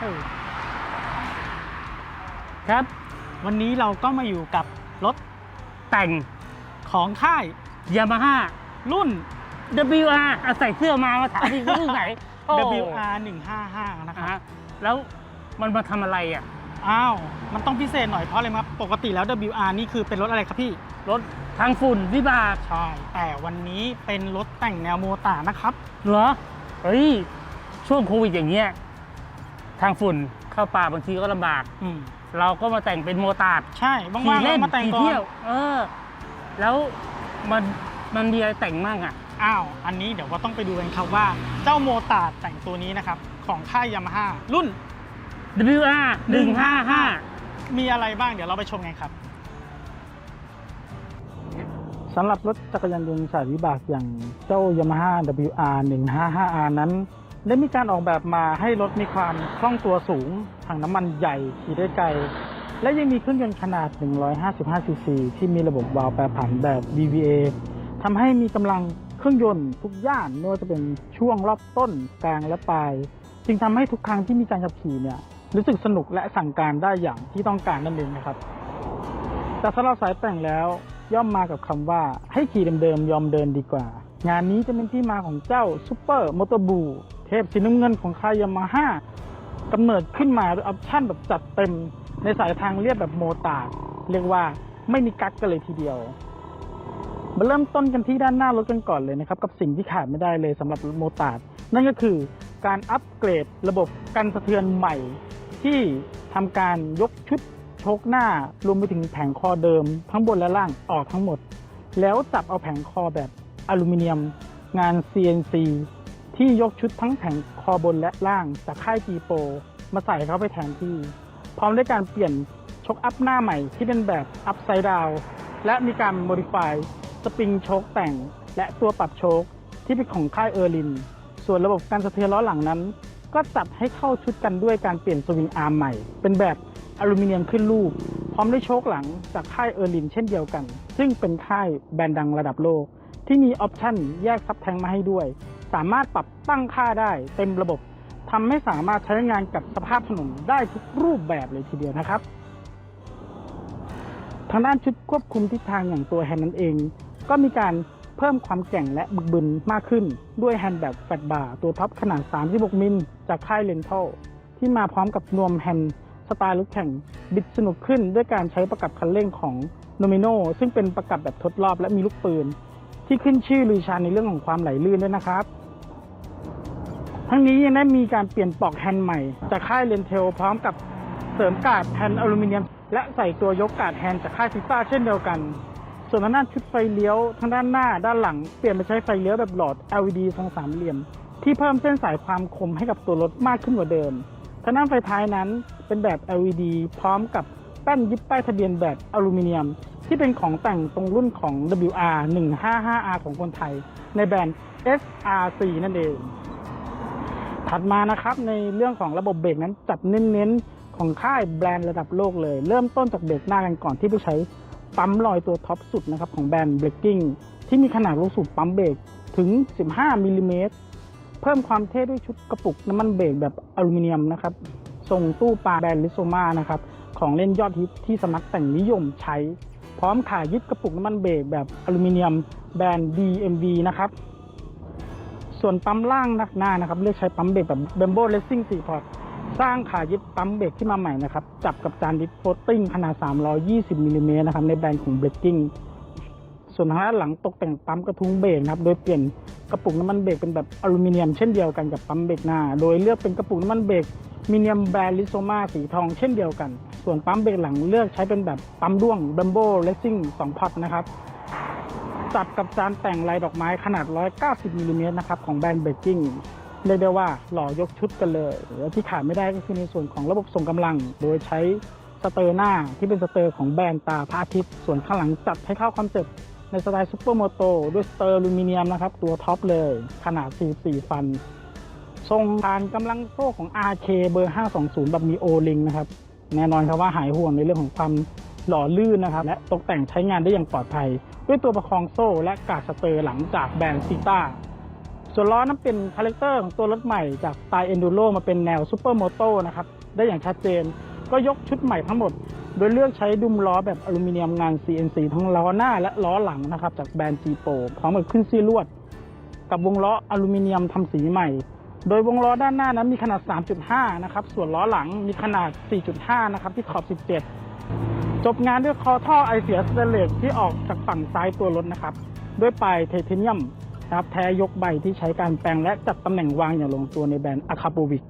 เออครับ วันนี้เราก็มาอยู่กับรถแต่งของค่ายยามาฮ่ารุ่น WR อะใส่เสื้อมามาถามที่รุ่นไหนโอ้ WR 155นะคอะรับฮะแล้วมันมาทำอะไรอะ อ้าว มันต้องพิเศษหน่อยเพราะอะไรครับ ปกติแล้ว WR นี่คือเป็นรถอะไรครับพี่ รถทางฝุ่นวิบากใช่ แต่วันนี้เป็นรถแต่งแนวโมตานะครับ เหรอ เฮ้ย ช่วงโควิดอย่างเงี้ย ทางฝุ่นเข้าป่าบางทีก็ลำบาก อืมเราก็มาแต่งเป็นโมตาร์ดใช่ว่างขี่ๆเล่เรานมาแต่งขี่ก่อเที่ยนว เออ แล้วมันมันมีอะไรแต่งมั่งอะ อ้าวอันนี้เดี๋ยวก็ต้องไปดูกันครับว่าเจ้าโมตาแต่งตัวนี้นะครับ ของค่ายยามาฮ่ารุ่น WR 155 มีอะไรบ้างเดี๋ยวเราไปชมกันครับ สำหรับรถจักรยานยนต์สายวิบากอย่างเจ้า Yamaha WR 155R นั้น ได้มีการออกแบบมาให้รถมีความคล่องตัวสูง ถังน้ำมันใหญ่ขี่ได้ไกล และยังมีเครื่องยนต์ขนาด 155 ซีซี ที่มีระบบวาล์วแปรผันแบบ VVA ทำให้มีกำลังเครื่องยนต์ทุกย่านไม่ว่าจะเป็นช่วงรอบต้นกลางและปลาย จึงทำให้ทุกครั้งที่มีการขับขี่เนี่ยรู้สึกสนุกและสั่งการได้อย่างที่ต้องการนั่นเองนะครับ แต่สำหรับสายแต่งแล้วย่อมมากับคำว่าให้ขี่เดิมๆยอมเดินดีกว่า งานนี้จะเป็นที่มาของเจ้าซูเปอร์มอเตอร์บู เทพสีน้ำเงินของคายามาฮ่ากำเนิดขึ้นมาด้วยออปชั่นแบบจัดเต็มในสายทางเรียบแบบโมตาร์เรียกว่าไม่มีกั๊กกันเลยทีเดียว มาเริ่มต้นกันที่ด้านหน้ารถกันก่อนเลยนะครับ กับสิ่งที่ขาดไม่ได้เลยสำหรับโมตาร์ดนั่นก็คือการอัปเกรดระบบกันสะเทือนใหม่ ที่ทำการยกชุดชคหน้ารวมไปถึงแผงคอเดิม ทั้งบนและล่างออกทั้งหมด แล้วจับเอาแผงคอแบบอลูมิเนียม งาน CNC ที่ยกชุดทั้งแผงคอบนและล่างจากค่ายจีโป มาใส่เข้าไปแทนที่ พร้อมด้วยการเปลี่ยนชกอัพหน้าใหม่ที่เป็นแบบอัพไซด์ดาวและมีการโมดิฟายสปริงโชคแต่ง และตัวปรับโชคที่เป็นของค่ายเออร์ลิน ส่วนระบบการสะเทือนล้อหลังนั้น ก็จัดให้เข้าชุดกันด้วยการเปลี่ยนสวิงอาร์มใหม่ เป็นแบบอลูมิเนียมขึ้นรูป พร้อมด้วยโชคหลังจากค่ายเออร์ลินเช่นเดียวกัน ซึ่งเป็นค่ายแบรนด์ดังระดับโลก ที่มีออปชั่นแยกซับแทงมาให้ด้วย สามารถปรับตั้งค่าได้เต็มระบบทำให้สามารถใช้งานกับสภาพถนนได้ทุกรูปแบบเลยทีเดียวนะครับ ทางด้านชุดควบคุมทิศทางอย่างตัวแฮนด์นั้นเอง ก็มีการเพิ่มความแกร่งและบึกบึนมากขึ้น ด้วยแฮนด์แบบแฟตบาร์ตัวท็อปขนาด 36 มิลจากค่ายเลนทัลที่มาพร้อมกับนวมแฮนด์สไตล์รถแข่งบิดสนุกขึ้นด้วยการใช้ประกับคันเร่งของโนมิโนซึ่งเป็นประกับแบบทดรอบและมีลูกปืน ที่ขึ้นชื่อลือชาในเรื่องของความไหลลื่นด้วยนะครับ ทั้งนี้ยังได้มีการเปลี่ยนปลอกแฮนด์ใหม่ จากค่ายเลนเทลพร้อมกับเสริมกาดแผ่นอลูมิเนียม และใส่ตัวยกกาดแฮนด์จากค่ายซิต้าเช่นเดียวกัน ส่วนทางด้านชุดไฟเลี้ยวทางด้านหน้าด้านหลังเปลี่ยนไปใช้ไฟเลี้ยวแบบหลอด LED ทรงสามเหลี่ยม ที่เพิ่มเส้นสายความคมให้กับตัวรถมากขึ้นกว่าเดิมทางด้านไฟท้ายนั้นเป็นแบบ LED พร้อมกับแป้นยึดป้ายทะเบียนแบบอลูมิเนียม ที่เป็นของแต่งตรงรุ่นของ WR 155R ของคนไทย ในแบรนด์ SRC นั่นเอง ถัดมานะครับในเรื่องของระบบเบรกนั้นจัดเน้นๆ ของค่ายแบรนด์ระดับโลกเลย เริ่มต้นจากเบรกหน้ากันก่อนที่ไปใช้ปั๊มลอยตัวท็อปสุดนะครับของแบรนด์เบรกกิ้งที่มีขนาดลูกสูบปั๊มเบรกถึง 15มิลลิเมตรเพิ่มความเท่ด้วยชุดกระปุกน้ำมันเบรกแบบอลูมิเนียมนะครับทรงตู้ปลาแบรนด์ลิโซมานะครับของเล่นยอดฮิตที่สมัครแต่งนิยมใช้ พร้อมขายึดกระปุกน้ำมันเบรกแบบอลูมิเนียมแบรนด์ DMV นะครับ ส่วนปั๊มล่างนักหน้านะครับเลือกใช้ปั๊มเบรกแบบ Bembo Racing 4พอร์ตสร้างขายึดปั๊มเบรกที่มาใหม่นะครับ จับกับจานดิสโฟตติ้งขนาด 320มิลลิเมตรนะครับในแบรนด์ของ Breaking ส่วนทางด้านหลังตกแต่งปั๊มกระทุ้งเบรกนะครับ โดยเปลี่ยนกระปุกน้ำมันเบรกเป็นแบบอลูมิเนียมเช่นเดียวกันกับปั๊มเบรกหน้า โดยเลือกเป็นกระปุกน้ำมันเบรกมิเนียมแบรนด์ลิโซมาสีทองเช่นเดียวกัน ส่วนปั๊มเบรกหลังเลือกใช้เป็นแบบปั๊มด้วง Bembo Racing 2พอร์ตนะครับ จับกับจานแต่งลายดอกไม้ขนาด 190มิลลิเมตรนะครับของแบรนด์เบรกกิ้งเรียกได้ว่าหล่อยกชุดกันเลยและที่ขาดไม่ได้ก็คือในส่วนของระบบส่งกำลัง โดยใช้สเตอร์หน้าที่เป็นสเตอร์ของแบรนด์ตาพระอาทิตย์ส่วนข้างหลังจัดให้เข้าคอนเซ็ปต์ในสไตล์ซูเปอร์โมโตด้วยสเตอร์ลูมิเนียมนะครับตัวท็อปเลยขนาด 44 ฟัน ทรงผ่านกำลังโซ่ของ RK เบอร์ 520 แบบมีโอลิงนะครับ แน่นอนครับว่าหายห่วงในเรื่องของความหล่อลื่นนะครับ และตกแต่งใช้งานได้อย่างปลอดภัย ด้วยตัวประคองโซ่และกาดสเตอร์หลังจากแบรนด์ซิต้าส่วนล้อนั้นเป็นคาแรคเตอร์ของตัวรถใหม่จากสไตล์ Enduro มาเป็นแนวซูเปอร์โมโต้นะครับ ได้อย่างชัดเจนก็ยกชุดใหม่ทั้งหมด โดยเลือกใช้ดุมล้อแบบอลูมิเนียมงาน CNC ทั้งล้อหน้าและล้อหลังนะครับ จากแบรนด์ G Pro พร้อมกับขึ้นซี่ลวด กับวงล้ออลูมิเนียมทำสีใหม่ โดยวงล้อด้านหน้านั้นมีขนาด 3.5 นะครับ ส่วนล้อหลังมีขนาด 4.5 นะครับที่ขอบ 17 จบงานด้วยคอท่อไอเสียสเตเลสที่ออกจากฝั่งซ้ายตัวรถนะครับ ด้วยปลายไทเทเนียมนะครับแท้ยกใบที่ใช้การแปลงและจัดตำแหน่งวางอย่างลงตัวในแบรนด์อาคาโ o วิก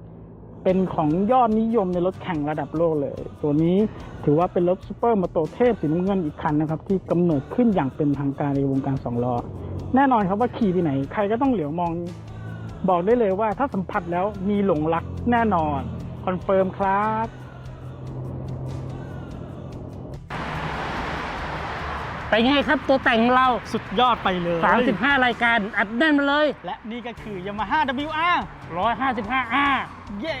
เป็นของยอดนิยมในรถแข่งระดับโลกเลย ตัวนี้ถือว่าเป็นรถซูเปอร์มอเตอร์เทพสีน้ำเงินอีกคันนะครับ ที่กำเนิดขึ้นอย่างเป็นทางการในวงการสองล้อ แน่นอนครับว่าขี่ไปไหน ใครก็ต้องเหลียวมอง บอกได้เลยว่าถ้าสัมผัสแล้วมีหลงรักแน่นอน คอนเฟิร์มครับ ไปนไงครับตัวแต่งของเรา สุดยอดไปเลย 35 รายการอัดแน่นมาเลย และนี่ก็คือ Yamaha WR 155 R เย้